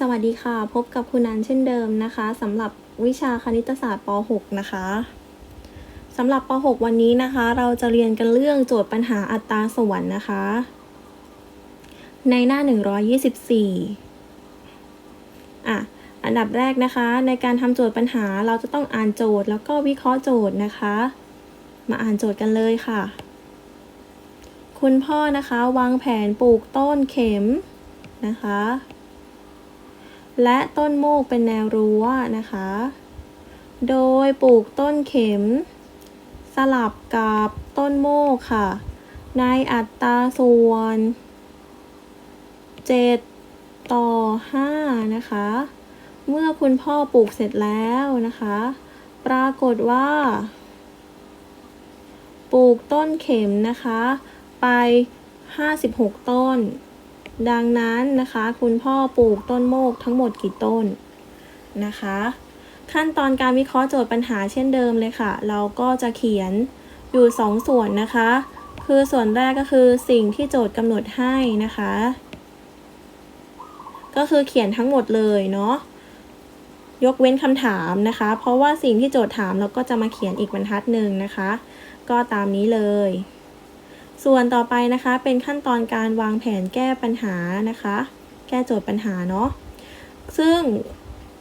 สวัสดีค่ะ พบกับคุณนันเช่นเดิมนะคะสำหรับวิชาคณิตศาสตร์ป .6 นะคะสำหรับป .6 วันนี้นะคะ เราจะเรียนกันเรื่องโจทย์ปัญหาอัตราส่วนนะคะ ในหน้า 124 อะ อันดับแรกนะคะ ในการทำโจทย์ปัญหาเราจะต้องอ่านโจทย์แล้วก็วิเคราะห์โจทย์นะคะ มาอ่านโจทย์กันเลยค่ะ คุณพ่อนะคะ วางแผนปลูกต้นเข็มนะคะ และต้นโมกเป็นแนวรั้วนะคะ โดยปลูกต้นเข็ม สลับกับต้นโมกค่ะ ในอัตราส่วน 7 ต่อ 5 นะคะ เมื่อคุณพ่อปลูกเสร็จแล้วนะคะ ปรากฏว่า ปลูกต้นเข็มนะคะ ไป 56 ต้น ดังนั้นนะคะ คุณพ่อปลูกต้นโมกทั้งหมดกี่ต้นนะคะ ขั้นตอนการวิเคราะห์โจทย์ปัญหาเช่นเดิมเลยค่ะ เราก็จะเขียนอยู่2ส่วนนะคะ คือส่วนแรกก็คือสิ่งที่โจทย์กำหนดให้นะคะ ก็คือเขียนทั้งหมดเลยเนาะยกเว้นคำถามนะคะ เพราะว่าสิ่งที่โจทย์ถามเราก็จะมาเขียนอีกบรรทัดหนึ่งนะคะ ก็ตามนี้เลย ส่วนต่อไปนะคะเป็นขั้นตอนการวางแผนแก้ปัญหานะคะ แก้โจทย์ปัญหาเนาะซึ่ง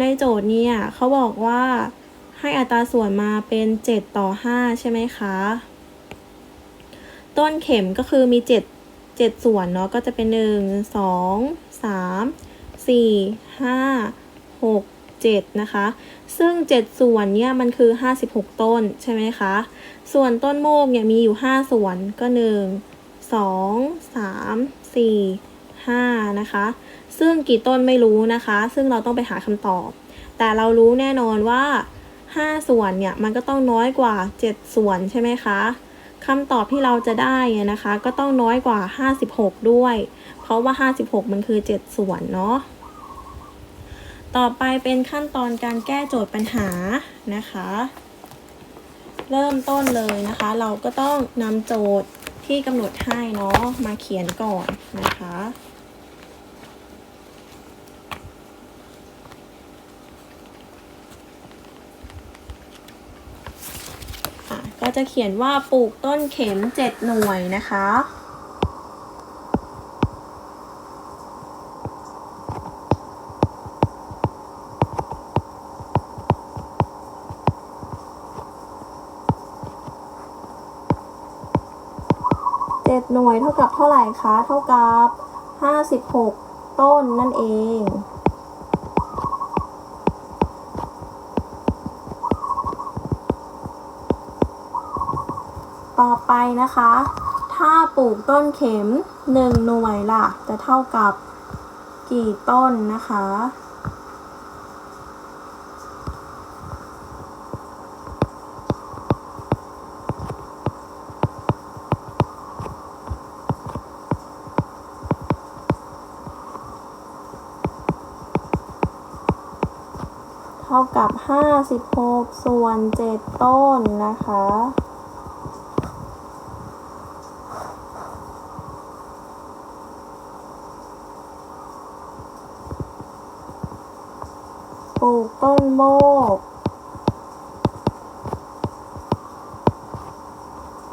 ในโจทย์เนี่ยเขาบอกว่าให้อัตราส่วนมาเป็น 7 ต่อ 5 ใช่ไหมคะ ต้นเข็มก็คือมี 7 7 ส่วนเนาะก็จะเป็น 1 2 3 4 5 6 7 นะคะ ซึ่ง 7 ส่วนเนี่ยมันคือ 56 ต้นใช่ไหมคะ ส่วนต้นโมกเนี่ยมีอยู่ 5 ส่วนก็ 1 2 3 4 5 นะคะ ซึ่งกี่ต้นไม่รู้นะคะ ซึ่งเราต้องไปหาคำตอบ แต่เรารู้แน่นอนว่า 5 ส่วนเนี่ยมันก็ต้องน้อยกว่า 7 ส่วนใช่ไหมคะคำตอบที่เราจะได้นะคะ ก็ต้องน้อยกว่า 56 ด้วย เพราะว่า 56 มันคือ 7 ส่วนเนาะ ต่อไปเป็นขั้นตอนการแก้โจทย์ปัญหานะคะ เริ่มต้นเลยนะคะ เราก็ต้องนำโจทย์ที่กำหนดให้เนาะมาเขียนก่อนนะคะก็จะเขียนว่าปลูกต้นเข็ม 7 หน่วยนะคะ หน่วยเท่ากับเท่าไหร่คะ เท่ากับห้าสิบหกต้นนั่นเอง ต่อไปนะคะ ถ้าปลูกต้นเข็มหนึ่งหน่วยล่ะ จะเท่ากับกี่ต้นนะคะ เท่ากับ 56 ส่วน 7 ต้นนะคะ ปลูกต้นโมก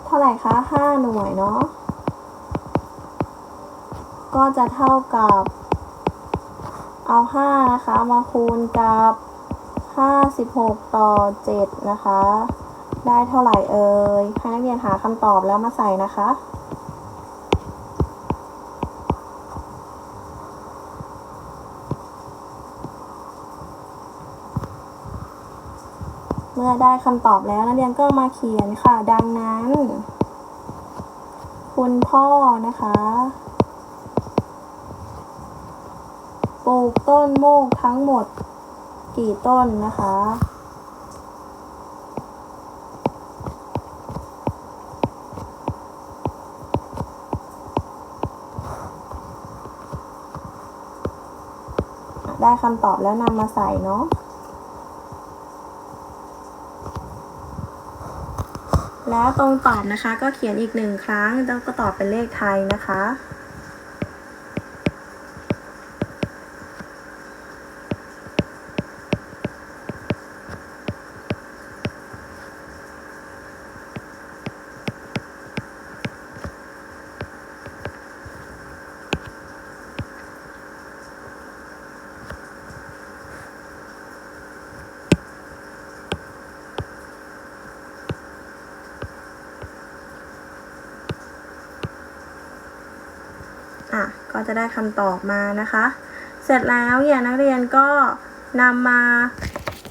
เท่าไหร่คะ 5 หน่วยเนาะ ก็จะเท่ากับ เอา 5 นะคะ มาคูณกับ 56 ต่อ 7 นะคะ ได้เท่าไหร่เอ่ย ให้นักเรียนหาคำตอบแล้วมาใส่นะคะ เมื่อได้คำตอบแล้วนักเรียนก็มาเขียนค่ะ ดังนั้น คุณพ่อนะคะปลูกต้นโมกทั้งหมด กี่ต้นนะคะ ได้คำตอบแล้วนำมาใส่เนาะแล้วตรงตอบนะคะก็เขียนอีกหนึ่งครั้งแล้วก็ตอบเป็นเลขไทยนะคะ ก็จะได้คำตอบมานะคะ เสร็จแล้วเนี่ยนักเรียนก็นำมา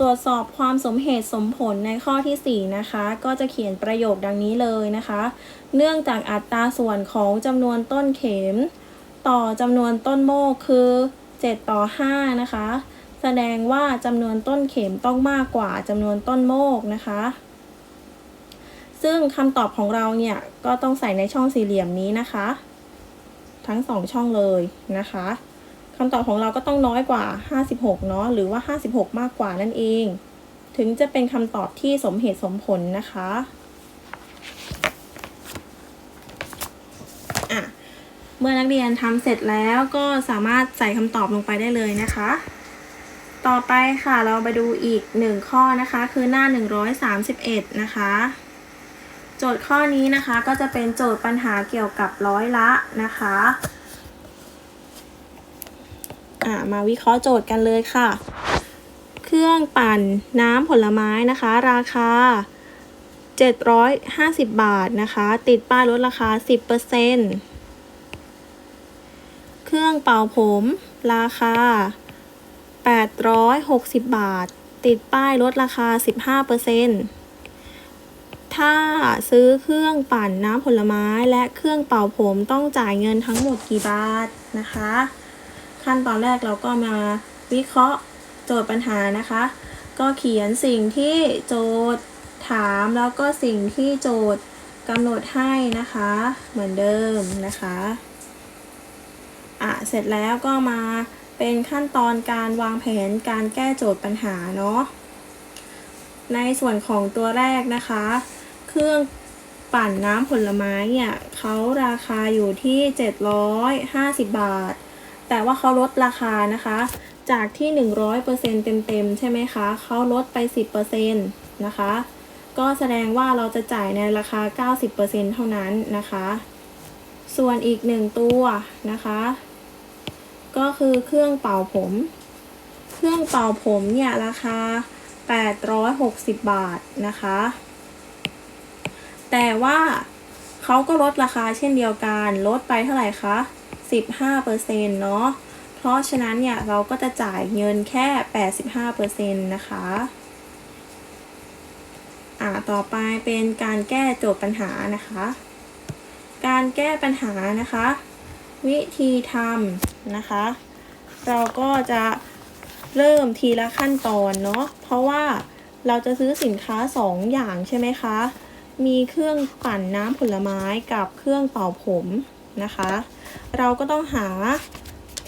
ตรวจสอบความสมเหตุสมผลในข้อที่ 4 นะคะ ก็จะเขียนประโยคดังนี้เลยนะคะ เนื่องจากอัตราส่วนของจำนวนต้นเข็ม ต่อจำนวนต้นโมกคือ 7 ต่อ 5 นะคะ แสดงว่าจำนวนต้นเข็มต้องมากกว่าจำนวนต้นโมกนะคะ ซึ่งคำตอบของเราเนี่ย ก็ต้องใส่ในช่องสี่เหลี่ยมนี้นะคะ ทั้งสองช่องเลยนะคะคำตอบของเราก็ต้องน้อยกว่า 56 เนาะ หรือว่า 56 มากกว่านั่นเอง ถึงจะเป็นคำตอบที่สมเหตุสมผลนะคะอะเมื่อนักเรียนทำเสร็จแล้วก็สามารถใส่คำตอบลงไปได้เลยนะคะ ต่อไปค่ะเราไปดูอีกหนึ่งข้อนะคะ คือหน้า 131 นะคะ โจทย์ข้อนี้นะคะก็จะเป็นโจทย์ปัญหาเกี่ยวกับร้อยละนะคะอ่ามาวิเคราะห์โจทย์กันเลยค่ะ เครื่องปั่นน้ำผลไม้นะคะ ราคา 750 บาทนะคะ ติดป้ายลดราคา 10%เครื่องเป่าผม ราคา 860 บาท ติดป้ายลดราคา 15% ถ้าซื้อเครื่องปั่นน้ำผลไม้และเครื่องเป่าผมต้องจ่ายเงินทั้งหมดกี่บาทนะคะ ขั้นตอนแรกเราก็มาวิเคราะห์โจทย์ปัญหานะคะ ก็เขียนสิ่งที่โจทย์ถามแล้วก็สิ่งที่โจทย์กำหนดให้นะคะ เหมือนเดิมนะคะอะเสร็จแล้วก็มาเป็นขั้นตอนการวางแผนการแก้โจทย์ปัญหาเนาะในส่วนของตัวแรกนะคะ เครื่องปั่นน้ำผลไม้เนี่ยเขาราคาอยู่ที่ 750 บาท แต่ว่าเขาลดราคานะคะ จากที่ 100%เต็มๆ ใช่ไหมคะ เขาลดไป 10%นะคะ ก็แสดงว่าเราจะจ่ายในราคา 90%เท่านั้นนะคะ ส่วนอีกหนึ่งตัวนะคะ ก็คือเครื่องเป่าผม เครื่องเป่าผมเนี่ยราคา 860 บาทนะคะ แต่ว่าเขาก็ลดราคาเช่นเดียวกัน ลดไปเท่าไหร่คะ 15%เนาะ เพราะฉะนั้นเนี่ยเราก็จะจ่ายเงินแค่ 85%นะคะ อ่า ต่อไปเป็นการแก้โจทย์ปัญหานะคะ การแก้ปัญหานะคะ วิธีทำนะคะ เราก็จะเริ่มทีละขั้นตอนเนาะ เพราะว่าเราจะซื้อสินค้า 2 อย่างใช่ไหมคะ มีเครื่องปั่นน้ำผลไม้กับเครื่องเป่าผมนะคะ เราก็ต้องหา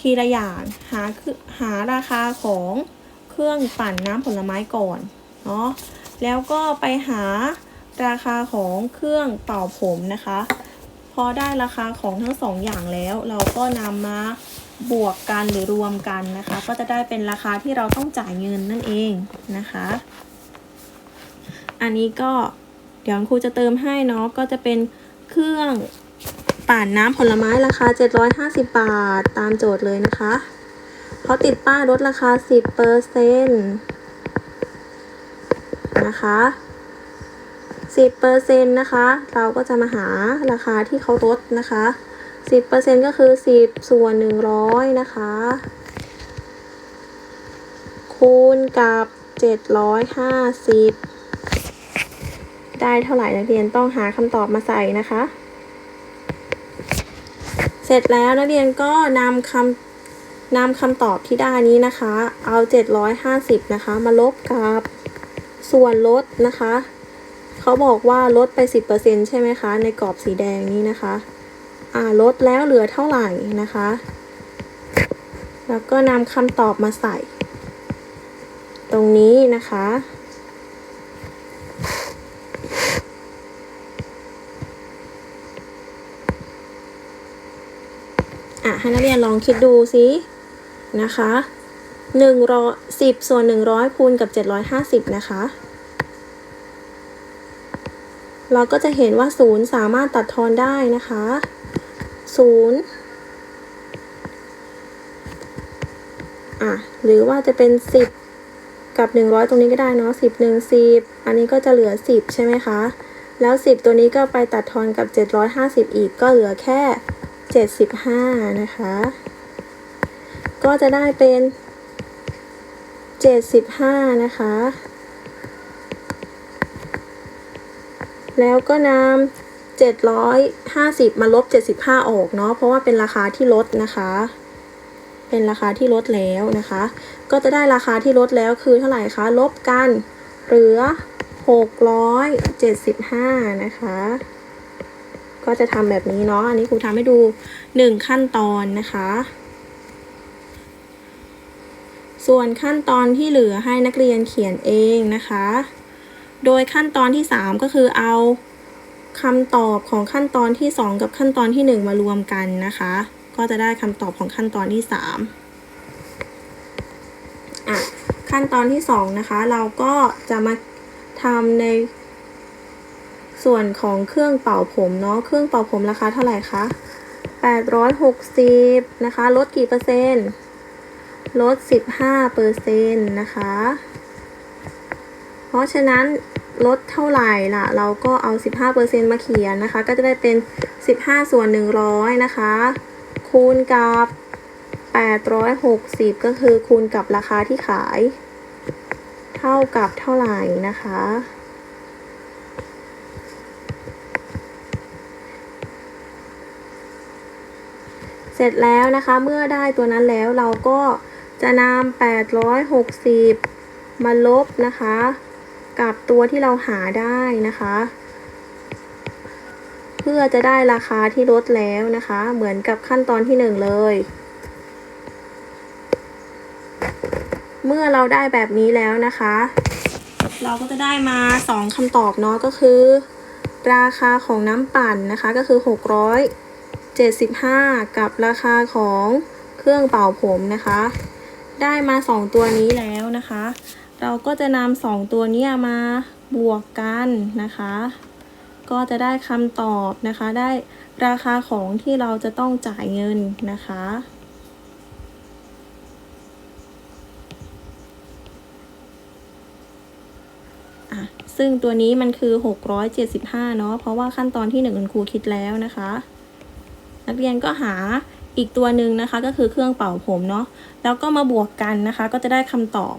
ทีละอย่างหาคือหาราคาของเครื่องปั่นน้ำผลไม้ก่อนเนาะแล้วก็ไปหาราคาของเครื่องเป่าผมนะคะ พอได้ราคาของทั้งสองอย่างแล้ว เราก็นำมาบวกกันหรือรวมกันนะคะ ก็จะได้เป็นราคาที่เราต้องจ่ายเงินนั่นเองนะคะ อันนี้ก็ เดี๋ยวครูจะเติมให้เนาะก็จะเป็นเครื่องปั่นน้ำผลไม้ราคา 750 บาทตามโจทย์เลยนะคะเขาติดป้ายลดราคา 10เปอร์เซ็นต์นะคะ10เปอร์เซ็นต์นะคะ เราก็จะมาหาราคาที่เขาลดนะคะ 10เปอร์เซ็นต์ก็คือ 10 ส่วน 100 นะคะ คูณกับ 750 ได้เท่าไหร่นักเรียนต้องหาคำตอบมาใส่นะคะ เสร็จแล้วนักเรียนก็นำคำนำคำตอบที่ได้นี้นะคะ เอา 750 นะคะ มาลบกับส่วนลดนะคะ เขาบอกว่าลดไป 10%ใช่ไหมคะ ในกรอบสีแดงนี้นะคะ อ่าลดแล้วเหลือเท่าไหร่นะคะ แล้วก็นำคำตอบมาใส่ ตรงนี้นะคะ อะให้นักเรียนลองคิดดูซินะคะหนึ่งร้อยสิบส่วนหนึ่งร้อยคูณกับเจ็ดร้อยห้าสิบนะคะ เราก็จะเห็นว่าศูนย์สามารถตัดทอนได้นะคะศูนย์อะหรือว่าจะเป็นสิบกับหนึ่งร้อยตรงนี้ก็ได้เนาะสิบหนึ่งสิบอันนี้ก็จะเหลือสิบใช่ไหมคะ แล้วสิบตัวนี้ก็ไปตัดทอนกับเจ็ดร้อยห้าสิบอีกก็เหลือแค่ เจ็ดสิบห้านะคะ ก็จะได้เป็นเจ็ดสิบห้านะคะ แล้วก็นำเจ็ดร้อยห้าสิบมาลบเจ็ดสิบห้าออกเนาะเพราะว่าเป็นราคาที่ลดนะคะ เป็นราคาที่ลดแล้วนะคะ ก็จะได้ราคาที่ลดแล้วคือเท่าไหร่คะลบกันเหลือหกร้อยเจ็ดสิบห้านะคะ ก็จะทำแบบนี้เนาะอันนี้ครูทำให้ดูหนึ่งขั้นตอนนะคะ ส่วนขั้นตอนที่เหลือให้นักเรียนเขียนเองนะคะ โดยขั้นตอนที่ 3 ก็คือเอาคำตอบของขั้นตอนที่ 2 กับขั้นตอนที่ 1 มารวมกันนะคะ ก็จะได้คำตอบของขั้นตอนที่ 3 อะ ขั้นตอนที่ 2 นะคะ เราก็จะมาทำใน ส่วนของเครื่องเป่าผมเนาะ เครื่องเป่าผมราคาเท่าไหร่คะ 860 นะคะ ลดกี่เปอร์เซ็นต์ ลด 15เปอร์เซ็นต์นะคะ เพราะฉะนั้นลดเท่าไหร่ล่ะ เราก็เอา 15%มาเขียนนะคะ ก็จะได้เป็น 15 ส่วน 100 นะคะ คูณกับ 860 ก็คือคูณกับราคาที่ขาย เท่ากับเท่าไหร่นะคะ ร็จแล้วนะคะ เมื่อได้ตัวนั้นแล้วเราก็จะนำ860 มาลบนะคะ กับตัวที่เราหาได้นะคะ เพื่อจะได้ราคาที่ลดแล้วนะคะ เหมือนกับขั้นตอนที่หนึ่งเลย เมื่อเราได้แบบนี้แล้วนะคะ เราก็จะได้มาสองคำตอบเนาะก็คือ ราคาของน้ำปั่นนะคะก็คือ 600 75 กับราคาของเครื่องเป่าผมนะคะ ได้มา 2 ตัวนี้แล้วนะคะ เราก็จะนำสองตัวนี้มาบวกกันนะคะ ก็จะได้คำตอบนะคะ ได้ราคาของที่เราจะต้องจ่ายเงินนะคะอะซึ่งตัวนี้มันคือ 675 เนาะ เพราะว่าขั้นตอนที่1คุณครูคิดแล้วนะคะ นักเรียนก็หาอีกตัวหนึ่งนะคะ ก็คือเครื่องเป่าผมเนาะแล้วก็มาบวกกันนะคะ ก็จะได้คำตอบ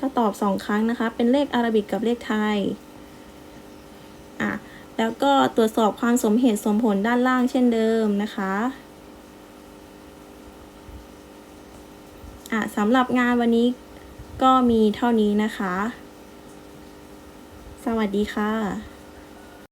ก็ตอบสองครั้งนะคะ เป็นเลขอารบิกกับเลขไทยอะแล้วก็ตรวจสอบความสมเหตุสมผลด้านล่างเช่นเดิมนะคะอะสำหรับงานวันนี้ก็มีเท่านี้นะคะ สวัสดีค่ะ